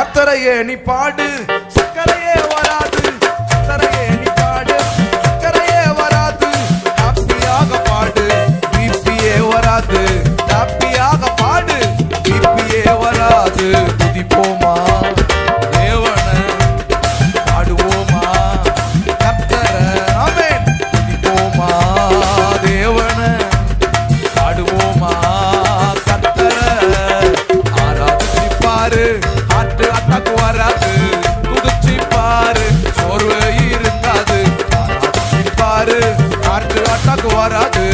கத்தரையே நீ பாடு. சக்கரையே வராது. கத்தரையே நீ பாடு. சக்கரையே வராது. ஹாப்பியாக பாடு. பிபியே வராது. ஆட்டு அட்டாக்கு வராது. குதிச்சு பாரு சோர்வு இருக்காது. பாரு ஆட்டு அட்டாக்கு வராது.